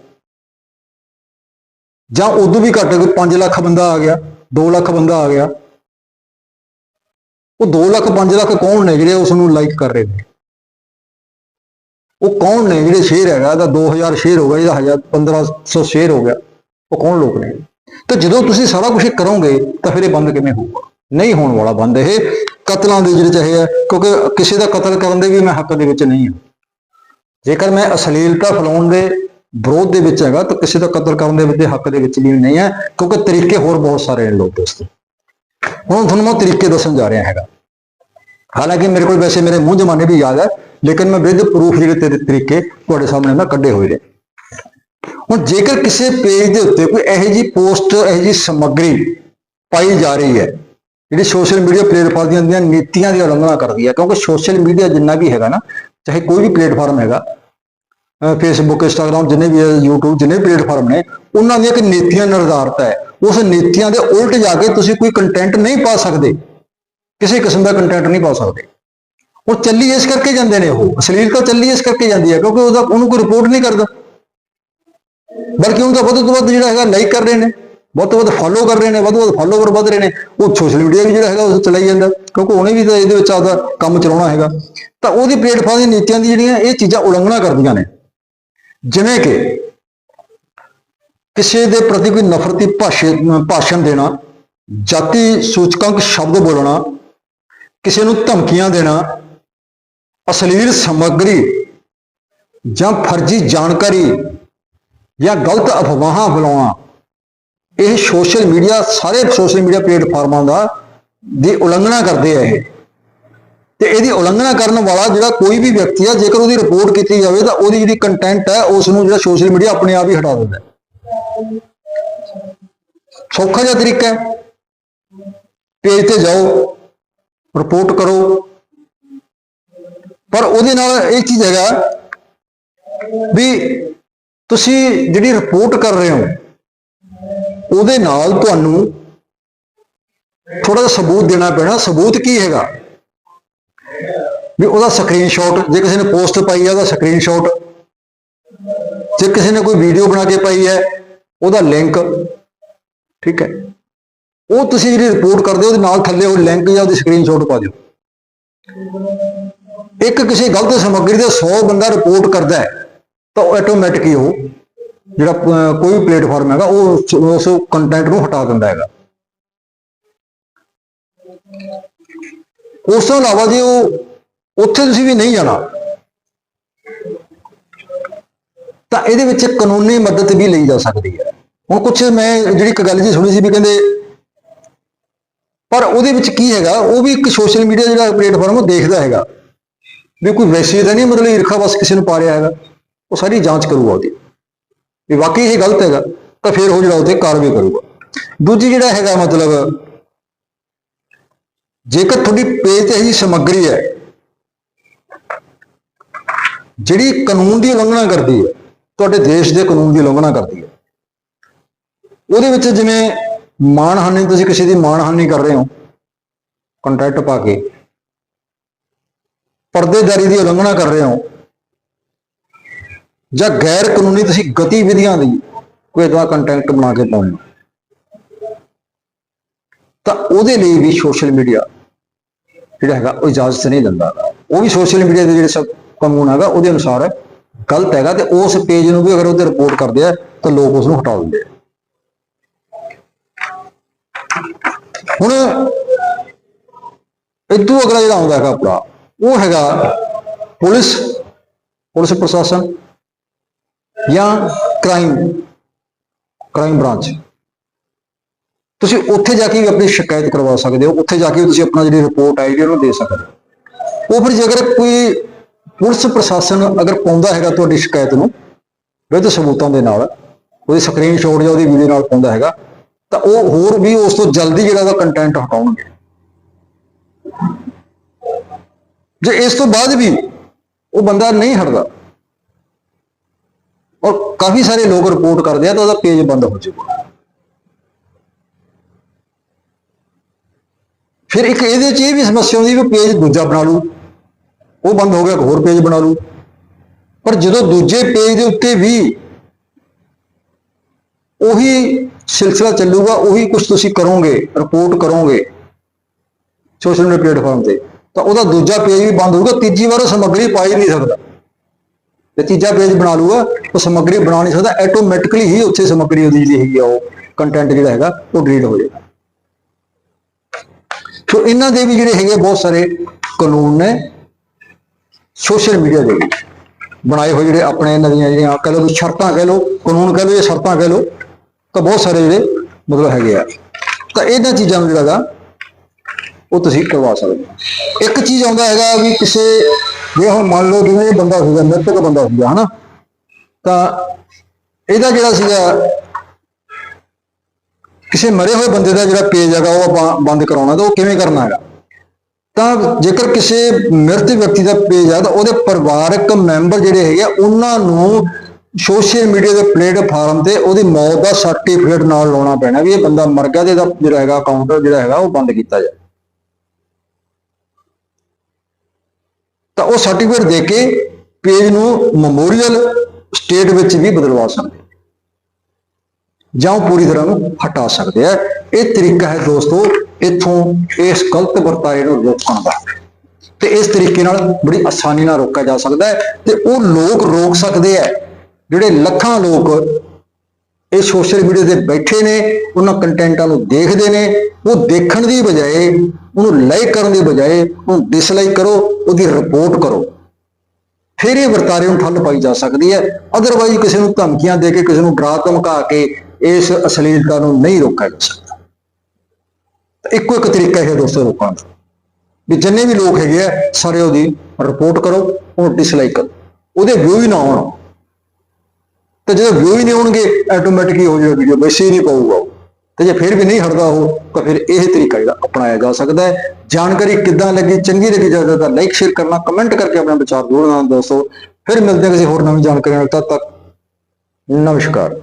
ਜਾਂ ਉਦੋਂ ਵੀ ਘੱਟ 5 ਲੱਖ ਬੰਦਾ ਆ ਗਿਆ 2 ਲੱਖ ਬੰਦਾ ਆ ਗਿਆ, ਉਹ 2 ਲੱਖ 5 ਲੱਖ ਕੌਣ ਨੇ ਜਿਹੜੇ ਉਸ ਨੂੰ ਲਾਈਕ ਕਰ ਰਹੇ ਨੇ? ਉਹ ਕੌਣ ਨੇ ਜਿਹੜੇ ਸ਼ੇਅਰ ਹੈਗਾ, ਇਹਦਾ 2000 ਸ਼ੇਅਰ ਹੋ ਗਿਆ, ਇਹਦਾ 1000 1500 ਸ਼ੇਅਰ ਹੋ ਗਿਆ, ਉਹ ਕੌਣ ਲੋਕ ਨੇ? ਤੇ ਜਦੋਂ ਤੁਸੀਂ ਸਾਰਾ ਕੁਝ ਕਰੋਗੇ, ਤਾਂ ਫਿਰ ਇਹ ਬੰਦ ਕਿਵੇਂ ਹੋਊਗਾ? ਨਹੀਂ ਹੋਣ ਵਾਲਾ ਬੰਦ ਇਹ ਕਤਲਾਂ ਦੇ ਜਿਹੜੇ ਚਾਹੇ ਆ, ਕਿਉਂਕਿ ਕਿਸੇ ਦਾ ਕਤਲ ਕਰਨ ਦੇ ਵੀ ਮੈਂ ਹੱਕ ਦੇ ਵਿੱਚ ਨਹੀਂ ਹਾਂ। ਜੇਕਰ ਮੈਂ ਅਸ਼ਲੀਲਤਾ ਫੈਲਾਉਣ ਦੇ ਵਿਰੋਧ ਦੇ ਵਿੱਚ ਹੈਗਾ ਤਾਂ ਕਿਸੇ ਦਾ ਕਤਲ ਕਰਨ ਦੇ ਵਿੱਚ ਹੱਕ ਦੇ ਵਿੱਚ ਵੀ ਨਹੀਂ ਹੈ, ਕਿਉਂਕਿ ਤਰੀਕੇ ਹੋਰ ਬਹੁਤ ਸਾਰੇ ਨੇ ਲੋਕ ਦੋਸਤੋ ਹੁਣ ਤੁਹਾਨੂੰ ਮੈਂ ਤਰੀਕੇ ਦੱਸਣ ਜਾ ਰਿਹਾ ਹੈਗਾ। ਹਾਲਾਂਕਿ ਮੇਰੇ ਕੋਲ ਵੈਸੇ ਮੇਰੇ ਮੂੰਹ ਜਮਾਨੇ ਵੀ ਯਾਦ ਹੈ, ਲੇਕਿਨ ਮੈਂ ਵਿਦ ਪ੍ਰੂਫ ਜਿਹੜੇ ਤੇਰੇ ਤਰੀਕੇ ਤੁਹਾਡੇ ਸਾਹਮਣੇ ਮੈਂ ਕੱਢੇ ਹੋਏ ਨੇ। ਹੁਣ ਜੇਕਰ ਕਿਸੇ ਪੇਜ ਦੇ ਉੱਤੇ ਕੋਈ ਇਹੋ ਜੀ ਪੋਸਟ ਇਹੋ ਜੀ ਸਮੱਗਰੀ ਪਾਈ ਜਾ ਰਹੀ ਹੈ, ਜਿਹੜੀ ਸੋਸ਼ਲ ਮੀਡੀਆ ਪਲੇਟਫਾਰਮ ਦੀਆਂ ਨੀਤੀਆਂ ਦੀ ਉਲੰਘਣਾ ਕਰਦੀ ਹੈ, ਕਿਉਂਕਿ ਸੋਸ਼ਲ ਮੀਡੀਆ ਜਿੰਨਾ ਵੀ ਹੈਗਾ ਨਾ, ਚਾਹੇ ਕੋਈ ਵੀ ਪਲੇਟਫਾਰਮ ਹੈਗਾ ਫੇਸਬੁੱਕ ਇੰਸਟਾਗ੍ਰam ਜਿੰਨੇ ਵੀ ਹੈ YouTube, ਜਿੰਨੇ ਪਲੇਟਫਾਰਮ ਨੇ, ਉਹਨਾਂ ਦੀਆਂ ਇੱਕ ਨੀਤੀਆਂ ਨਿਰਧਾਰਤ ਹੈ। ਉਸ ਨੀਤੀਆਂ ਦੇ ਉਲਟ ਜਾ ਕੇ ਤੁਸੀਂ ਕੋਈ ਕੰਟੈਂਟ ਨਹੀਂ ਪਾ ਸਕਦੇ। ਕਿਸੇ ਕਿਸਮ ਦਾ ਕੰਟੈਂਟ ਨਹੀਂ ਪਾ ਸਕਦੇ। ਉਹ ਚੱਲੀ ਇਸ ਕਰਕੇ ਜਾਂਦੇ ਨੇ ਉਹ। ਅਸ਼ਲੀਲਤਾ ਚੱਲੀ ਇਸ ਕਰਕੇ ਜਾਂਦੀ ਹੈ ਕਿਉਂਕਿ ਉਹਦਾ ਉਹਨੂੰ ਕੋਈ ਰਿਪੋਰਟ ਨਹੀਂ ਕਰਦਾ। ਬਲਕਿ ਉਹਦਾ ਵੱਧ ਤੋਂ ਵੱਧ ਜਿਹੜਾ ਹੈਗਾ ਲਾਈਕ ਕਰ ਰਹੇ ਨੇ, ਵੱਧ ਤੋਂ ਵੱਧ ਫੋਲੋ ਕਰ ਰਹੇ ਨੇ, ਵੱਧ ਤੋਂ ਵੱਧ ਫੋਲੋਵਰ ਵੱਧ ਰਹੇ ਨੇ। ਉਹ ਸੋਸ਼ਲ ਮੀਡੀਆ ਵੀ ਜਿਹੜਾ ਹੈਗਾ ਉਹ ਚਲਾਈ ਜਾਂਦਾ। ਕਿਉਂਕਿ ਉਹਨੇ ਵੀ ਤਾਂ ਇਹਦੇ ਵਿੱਚ ਆਪਦਾ ਕੰਮ ਚਲਾਉਣਾ ਹੈਗਾ। ਤਾਂ ਉਹਦੀ ਪਲੇਟਫਾਰਮ ਦੀ ਨੀਤੀਆਂ ਦੀ ਜਿਹੜੀਆਂ ਇਹ ਚੀਜ਼ਾਂ ਉਲੰਘਣਾ ਕਰਦੀਆਂ ਨੇ। ਜਿਵੇਂ ਕਿ ਕਿਸੇ ਦੇ ਪ੍ਰਤੀ ਕੋਈ ਨਫ਼ਰਤੀ ਭਾਸ਼ਣ ਭਾਸ਼ਣ ਦੇਣਾ, ਜਾਤੀ ਸੂਚਕਾਂਕ ਸ਼ਬਦ ਬੋਲਣਾ, ਕਿਸੇ ਨੂੰ ਧਮਕੀਆਂ ਦੇਣਾ, ਅਸ਼ਲੀਲ ਸਮੱਗਰੀ ਜਾਂ ਫਰਜ਼ੀ ਜਾਣਕਾਰੀ ਜਾਂ ਗਲਤ ਅਫਵਾਹਾਂ ਫੈਲਾਉਣਾ, ਇਹ ਸੋਸ਼ਲ ਮੀਡੀਆ ਸਾਰੇ ਸੋਸ਼ਲ ਮੀਡੀਆ ਪਲੇਟਫਾਰਮਾਂ ਦਾ ਦੀ ਉਲੰਘਣਾ ਕਰਦੇ ਆ ਇਹ। ਤੇ ਇਹਦੀ ਉਲੰਘਣਾ ਕਰਨ ਵਾਲਾ ਜਿਹੜਾ ਕੋਈ ਵੀ ਵਿਅਕਤੀ ਆ, ਜੇਕਰ ਉਹਦੀ ਰਿਪੋਰਟ ਕੀਤੀ ਜਾਵੇ ਤਾਂ ਉਹਦੀ ਜਿਹੜੀ ਕੰਟੈਂਟ ਹੈ ਉਸ ਨੂੰ ਜਿਹੜਾ ਸੋਸ਼ਲ ਮੀਡੀਆ ਆਪਣੇ ਆਪ ਹੀ ਹਟਾ ਦਿੰਦਾ ਸੌਖਾ ਜਿਹਾ ਤਰੀਕਾ ਹੈ। ਪੇਜ ਤੇ ਜਾਓ ਰਿਪੋਰਟ ਕਰੋ। ਪਰ ਉਹਦੇ ਨਾਲ ਇਹ ਚੀਜ਼ ਹੈਗਾ ਵੀ ਤੁਸੀਂ ਜਿਹੜੀ ਰਿਪੋਰਟ ਕਰ ਰਹੇ ਹੋ, ਉਹਦੇ ਨਾਲ ਤੁਹਾਨੂੰ ਥੋੜਾ ਜਿਹਾ ਸਬੂਤ ਦੇਣਾ ਪੈਣਾ। ਸਬੂਤ ਕੀ ਹੈਗਾ? ਵੀ ਉਹਦਾ ਸਕਰੀਨਸ਼ਾਟ ਜੇ ਕਿਸੇ ਨੇ ਪੋਸਟ ਪਾਈ ਹੈ ਉਹਦਾ ਸਕਰੀਨਸ਼ਾਟ ਜੇ ਕਿਸੇ ਨੇ ਕੋਈ ਵੀਡੀਓ ਬਣਾ ਕੇ ਪਾਈ ਹੈ, ਉਹਦਾ ਲਿੰਕ ਠੀਕ ਹੈ। ਉਹ ਤੁਸੀਂ ਜਿਹੜੀ ਰਿਪੋਰਟ ਕਰਦੇ ਹੋ, ਉਹਦੇ ਨਾਲ ਥੱਲੇ ਉਹ ਲਿੰਕ ਜਾਂ ਉਹਦੀ ਸਕਰੀਨਸ਼ਾਟ ਪਾ ਦਿਓ। ਇੱਕ ਕਿਸੇ ਗਲਤ ਸਮੱਗਰੀ ਦੇ 100 ਬੰਦਾ ਰਿਪੋਰਟ ਕਰਦਾ ਹੈ, ਤਾਂ ਆਟੋਮੈਟਿਕ ਹੀ ਉਹ ਜਿਹੜਾ ਕੋਈ ਵੀ ਪਲੇਟਫਾਰਮ ਹੈਗਾ, ਉਹ ਉਸ ਕੰਟੈਂਟ ਨੂੰ ਹਟਾ ਦਿੰਦਾ ਹੈਗਾ। ਉਸ ਤੋਂ ਇਲਾਵਾ ਜੇ ਉਹ ਉੱਥੇ ਤੁਸੀਂ ਵੀ ਨਹੀਂ ਜਾਣਾ, ਤਾਂ ਇਹਦੇ ਵਿੱਚ ਕਾਨੂੰਨੀ ਮਦਦ ਵੀ ਲਈ ਜਾ ਸਕਦੀ ਹੈ। ਹੁਣ ਕੁਝ ਮੈਂ ਜਿਹੜੀ ਇੱਕ ਗੱਲ ਜੀ ਸੁਣੀ ਸੀ ਵੀ ਕਹਿੰਦੇ, ਪਰ ਉਹਦੇ ਵਿੱਚ ਕੀ ਹੈਗਾ, ਉਹ ਵੀ ਇੱਕ ਸੋਸ਼ਲ ਮੀਡੀਆ ਜਿਹੜਾ ਪਲੇਟਫਾਰਮ ਉਹ ਦੇਖਦਾ ਹੈਗਾ। ਵੀ ਕੋਈ ਵੈਸੇ ਤਾਂ ਨਹੀਂ ਮਤਲਬ ਈਰਖਾ ਬਸ ਕਿਸੇ ਨੂੰ ਪਾ ਰਿਹਾ ਹੈਗਾ, ਉਹ ਸਾਰੀ ਜਾਂਚ ਕਰੂਗਾ ਉਹਦੀ। ਵੀ ਵਾਕਈ ਇਹ ਗਲਤ ਹੈਗਾ, ਤਾਂ ਫਿਰ ਉਹ ਜਿਹੜਾ ਉਹਤੇ ਕਾਰਵਾਈ ਕਰੂਗਾ। ਦੂਜੀ ਜਿਹੜਾ ਹੈਗਾ ਮਤਲਬ ਜੇਕਰ ਤੁਹਾਡੀ ਪੇਜ ਤੇ ਇਹੀ ਸਮੱਗਰੀ ਹੈ, ਜਿਹੜੀ ਕਾਨੂੰਨ ਦੀ ਉਲੰਘਣਾ ਕਰਦੀ ਹੈ, ਤੁਹਾਡੇ ਦੇਸ਼ ਦੇ ਕਾਨੂੰਨ ਦੀ ਉਲੰਘਣਾ ਕਰਦੀ ਹੈ। ਉਹਦੇ ਵਿੱਚ ਜਿਵੇਂ ਮਾਣਹਾਨੀ, ਤੁਸੀਂ ਕਿਸੇ ਦੀ ਮਾਣਹਾਨੀ ਕਰ ਰਹੇ ਹੋ ਕੰਟੈਕਟ ਪਾ ਕੇ, ਪਰਦੇਦਾਰੀ ਦੀ ਉਲੰਘਣਾ ਕਰ ਰਹੇ ਹੋ, ਜਾਂ ਗੈਰ ਕਾਨੂੰਨੀ ਤੁਸੀਂ ਗਤੀਵਿਧੀਆਂ ਦੀ ਕੋਈ ਅਜਿਹਾ ਕੰਟੈਂਟ ਬਣਾ ਕੇ ਪਾਉਂਦੇ ਹੋ, ਤਾਂ ਉਹਦੇ ਲਈ ਵੀ ਸੋਸ਼ਲ ਮੀਡੀਆ ਜਿਹੜਾ ਹੈਗਾ ਉਹ ਇਜਾਜ਼ਤ ਨਹੀਂ ਦਿੰਦਾ। ਉਹ ਵੀ ਸੋਸ਼ਲ ਮੀਡੀਆ ਦੇ ਜਿਹੜੇ ਸਭ ਕਾਨੂੰਨ ਹੈਗਾ, ਉਹਦੇ ਅਨੁਸਾਰ ਗਲਤ ਹੈਗਾ ਤੇ ਉਸ ਪੇਜ ਨੂੰ ਵੀ ਅਗਰ ਉਹਦੇ ਰਿਪੋਰਟ ਕਰਦੇ ਆ, ਤਾਂ ਲੋਕ ਉਸ ਨੂੰ ਹਟਾ ਦਿੰਦੇ ਆ। ਹੁਣ ਇਦੋਂ ਅਗਲਾ ਜਿਹੜਾ ਆਉਂਦਾ ਹੈਗਾ ਆਪਣਾ, ਉਹ ਹੈਗਾ ਪੁਲਿਸ ਪੁਲਿਸ ਪ੍ਰਸ਼ਾਸਨ ਜਾਂ ਕ੍ਰਾਈਮ ਕ੍ਰਾਈਮ ਬ੍ਰਾਂਚ ਤੁਸੀਂ ਉੱਥੇ ਜਾ ਕੇ ਵੀ ਆਪਣੀ ਸ਼ਿਕਾਇਤ ਕਰਵਾ ਸਕਦੇ ਹੋ, ਉੱਥੇ ਜਾ ਕੇ ਤੁਸੀਂ ਆਪਣਾ ਜਿਹੜੀ ਰਿਪੋਰਟ ਹੈ ਉਹਨੂੰ ਦੇ ਸਕਦੇ ਹੋ। ਉਹ ਫਿਰ ਜੇਕਰ ਕੋਈ ਪੁਲਿਸ ਪ੍ਰਸ਼ਾਸਨ ਅਗਰ ਪਾਉਂਦਾ ਹੈਗਾ ਤੁਹਾਡੀ ਸ਼ਿਕਾਇਤ ਨੂੰ ਵਿਦ ਸਬੂਤਾਂ ਦੇ ਨਾਲ, ਉਹਦੀ ਸਕਰੀਨਸ਼ਾਟ ਜਾਂ ਉਹਦੀ ਵੀਡੀਓ ਨਾਲ ਪਾਉਂਦਾ ਹੈਗਾ, ਤਾਂ ਉਹ ਹੋਰ ਵੀ ਉਸ ਤੋਂ ਜਲਦੀ ਜਿਹੜਾ ਉਹਦਾ ਕੰਟੈਂਟ ਹਟਾਉਣਗੇ। ਜੇ ਇਸ ਤੋਂ ਬਾਅਦ ਵੀ ਉਹ ਬੰਦਾ ਨਹੀਂ ਹਟਦਾ ਔਰ ਕਾਫੀ ਸਾਰੇ ਲੋਕ ਰਿਪੋਰਟ ਕਰਦੇ ਆ ਤਾਂ ਉਹਦਾ ਪੇਜ ਬੰਦ ਹੋ ਜਾਊਗਾ। ਫਿਰ ਇੱਕ ਇਹਦੇ ਚ ਇਹ ਵੀ ਸਮੱਸਿਆ ਆਉਂਦੀ ਵੀ ਪੇਜ ਦੂਜਾ ਬਣਾ ਲੂ ਉਹ ਬੰਦ ਹੋ ਗਿਆ, ਇੱਕ ਹੋਰ ਪੇਜ ਬਣਾ ਲੂ ਪਰ ਜਦੋਂ ਦੂਜੇ ਪੇਜ ਦੇ ਉੱਤੇ ਵੀ ਉਹੀ ਸਿਲਸਿਲਾ ਚੱਲੂਗਾ, ਉਹੀ ਕੁਝ ਤੁਸੀਂ ਕਰੋਗੇ ਰਿਪੋਰਟ ਕਰੋਗੇ ਸੋਸ਼ਲ ਮੀਡੀਆ ਪਲੇਟਫਾਰਮ ਤੇ, ਤਾਂ ਉਹਦਾ ਦੂਜਾ ਪੇਜ ਵੀ ਬੰਦ ਹੋਊਗਾ। ਤੀਜੀ ਵਾਰ ਉਹ ਸਮੱਗਰੀ ਪਾ ਹੀ ਨਹੀਂ ਸਕਦਾ। ਤੇ ਤੀਜਾ ਪੇਜ ਬਣਾ ਲੂਗਾ ਉਹ ਸਮੱਗਰੀ ਬਣਾ ਨਹੀਂ ਸਕਦਾ। ਆਟੋਮੈਟਿਕਲੀ ਹੀ ਉੱਥੇ ਸਮੱਗਰੀ ਉਹਦੀ ਜਿਹੜੀ ਹੈਗੀ ਆ, ਉਹ ਕੰਟੈਂਟ ਜਿਹੜਾ ਹੈਗਾ, ਉਹ ਡਿਲੀਟ ਹੋ ਜਾਏਗਾ। ਸੋ ਇਹਨਾਂ ਦੇ ਵੀ ਜਿਹੜੇ ਹੈਗੇ ਬਹੁਤ ਸਾਰੇ ਕਾਨੂੰਨ ਨੇ ਸੋਸ਼ਲ ਮੀਡੀਆ ਦੇ ਵਿੱਚ। ਬਣਾਏ ਹੋਏ ਜਿਹੜੇ ਆਪਣੇ ਇਹਨਾਂ ਦੀਆਂ ਜਿਹੜੀਆਂ ਕਹ ਲਓ ਵੀ ਸ਼ਰਤਾਂ ਕਹਿ ਲਓ, ਕਾਨੂੰਨ ਕਹਿ ਲਓ ਜਾਂ ਸ਼ਰਤਾਂ ਕਹਿ ਲਓ, ਤਾਂ ਬਹੁਤ ਸਾਰੇ ਜਿਹੜੇ ਮਤਲਬ ਹੈਗੇ ਆ। ਤਾਂ ਇਹਨਾਂ ਚੀਜ਼ਾਂ ਨੂੰ ਜਿਹੜਾ ਹੈਗਾ, ਉਹ ਤੁਸੀਂ ਕਰਵਾ ਸਕਦੇ ਹੋ। ਇੱਕ ਚੀਜ਼ ਆਉਂਦਾ ਹੈਗਾ ਵੀ ਕਿਸੇ ਜੇ ਹੁਣ ਮੰਨ ਲਓ ਜਿਵੇਂ ਇਹ ਬੰਦਾ ਸੀਗਾ, ਮ੍ਰਿਤਕ ਬੰਦਾ ਸੀਗਾ, ਹਨਾ? ਤਾਂ ਇਹਦਾ ਜਿਹੜਾ ਸੀਗਾ ਕਿਸੇ ਮਰੇ ਹੋਏ ਬੰਦੇ ਦਾ ਜਿਹੜਾ ਪੇਜ ਹੈਗਾ ਉਹ ਆਪਾਂ ਬੰਦ ਕਰਾਉਣਾ ਤਾਂ ਉਹ ਕਿਵੇਂ ਕਰਨਾ ਹੈਗਾ? ਤਾਂ ਜੇਕਰ ਕਿਸੇ ਮ੍ਰਿਤ ਵਿਅਕਤੀ ਦਾ ਪੇਜ ਆ ਤਾਂ ਉਹਦੇ ਪਰਿਵਾਰਕ ਮੈਂਬਰ ਜਿਹੜੇ ਹੈਗੇ ਆ, ਉਹਨਾਂ ਨੂੰ ਸੋਸ਼ਲ ਮੀਡੀਆ ਦੇ ਪਲੇਟਫਾਰਮ ਤੇ ਉਹਦੀ ਮੌਤ ਦਾ ਸਰਟੀਫਿਕੇਟ ਨਾਲ ਲਾਉਣਾ ਪੈਣਾ ਵੀ ਇਹ ਬੰਦਾ ਮਰ ਗਿਆ ਤੇ ਇਹਦਾ ਜਿਹੜਾ ਹੈਗਾ ਅਕਾਊਂਟ ਜਿਹੜਾ ਹੈਗਾ ਉਹ ਬੰਦ ਕੀਤਾ ਜਾਏ। ਤਾਂ ਉਹ ਸਰਟੀਫਿਕੇਟ ਦੇ ਕੇ ਪੇਜ ਨੂੰ ਮੈਮੋਰੀਅਲ ਸਟੇਟ ਵਿੱਚ ਵੀ ਬਦਲਵਾ ਸਕਦੇ ਜਾਂ ਉਹ ਪੂਰੀ ਤਰ੍ਹਾਂ ਨੂੰ ਹਟਾ ਸਕਦੇ ਆ। ਇਹ ਤਰੀਕਾ ਹੈ ਦੋਸਤੋ, ਇਥੋਂ ਇਸ ਗਲਤ ਵਰਤਾਰੇ ਨੂੰ ਰੋਕਣ ਦਾ। ਤੇ ਇਸ ਤਰੀਕੇ ਨਾਲ ਬੜੀ ਆਸਾਨੀ ਨਾਲ ਰੋਕਿਆ ਜਾ ਸਕਦਾ ਹੈ ਤੇ ਉਹ ਲੋਕ ਰੋਕ ਸਕਦੇ ਆ। ਜਿਹੜੇ ਲੱਖਾਂ ਲੋਕ ਇਹ ਸੋਸ਼ਲ ਮੀਡੀਆ ਤੇ ਬੈਠੇ ਨੇ, ਉਹਨਾਂ ਕੰਟੈਂਟਾਂ ਨੂੰ ਦੇਖਦੇ ਨੇ, ਉਹ ਦੇਖਣ ਦੀ ਬਜਾਏ, ਉਹਨੂੰ ਲਾਈਕ ਕਰਨ ਦੀ ਬਜਾਏ, ਉਹਨੂੰ ਡਿਸਲਾਈਕ ਕਰੋ, ਉਹਦੀ ਰਿਪੋਰਟ ਕਰੋ। ਫਿਰ ਇਹ ਵਰਤਾਰੇ ਨੂੰ ਠੱਲ ਪਾਈ ਜਾ ਸਕਦੀ ਹੈ। ਅਦਰਵਾਈਜ਼ ਕਿਸੇ ਨੂੰ ਧਮਕੀਆਂ ਦੇ ਕੇ, ਕਿਸੇ ਨੂੰ ਡਰਾ ਧਮਕਾ ਕੇ ਇਸ ਅਸ਼ਲੀਲਤਾ ਨੂੰ ਨਹੀਂ ਰੋਕਿਆ ਜਾ ਸਕਦਾ। ਇੱਕੋ ਇੱਕ ਤਰੀਕਾ ਹੈ ਦੋਸਤੋ ਰੋਕਣ ਦਾ। ਵੀ ਜਿੰਨੇ ਵੀ ਲੋਕ ਹੈਗੇ ਆ, ਸਾਰੇ ਉਹਦੀ ਰਿਪੋਰਟ ਕਰੋ, ਉਹਨੂੰ ਡਿਸਲਾਈਕ ਕਰੋ। ਉਹਦੇ ਵਿਊ ਹੀ ਨਾ ਆਉਣ। ਤੇ ਜਦੋਂ ਵਿਊ ਹੀ ਨਹੀਂ ਆਉਣਗੇ ਆਟੋਮੈਟਿਕ ਹੀ ਹੋ ਜਾਏਗਾ ਵੀਡੀਓ ਮੈਸੇਜ ਨਹੀਂ ਪਾਊਗਾ ਉਹ। ਤੇ ਜੇ ਫਿਰ ਵੀ ਨਹੀਂ ਹਟਦਾ ਉਹ, ਤਾਂ ਫਿਰ ਇਹ ਤਰੀਕਾ ਜਿਹੜਾ ਅਪਣਾਇਆ ਜਾ ਸਕਦਾ ਹੈ। ਜਾਣਕਾਰੀ ਕਿੱਦਾਂ ਲੱਗੀ, ਚੰਗੀ ਲੱਗੀ ਜ਼ਿਆਦਾ ਤਾਂ ਲਾਈਕ ਸ਼ੇਅਰ ਕਰਨਾ ਕਮੈਂਟ ਕਰਕੇ ਆਪਣਾ ਵਿਚਾਰ ਜ਼ਰੂਰ ਦੇਣਾ ਦੋਸਤੋ। ਫਿਰ ਮਿਲਦੇ ਹਾਂ ਕਿਸੇ ਹੋਰ ਨਵੀਂ ਜਾਣਕਾਰੀ ਨਾਲ, ਤਦ ਤੱਕ ਨਮਸਕਾਰ।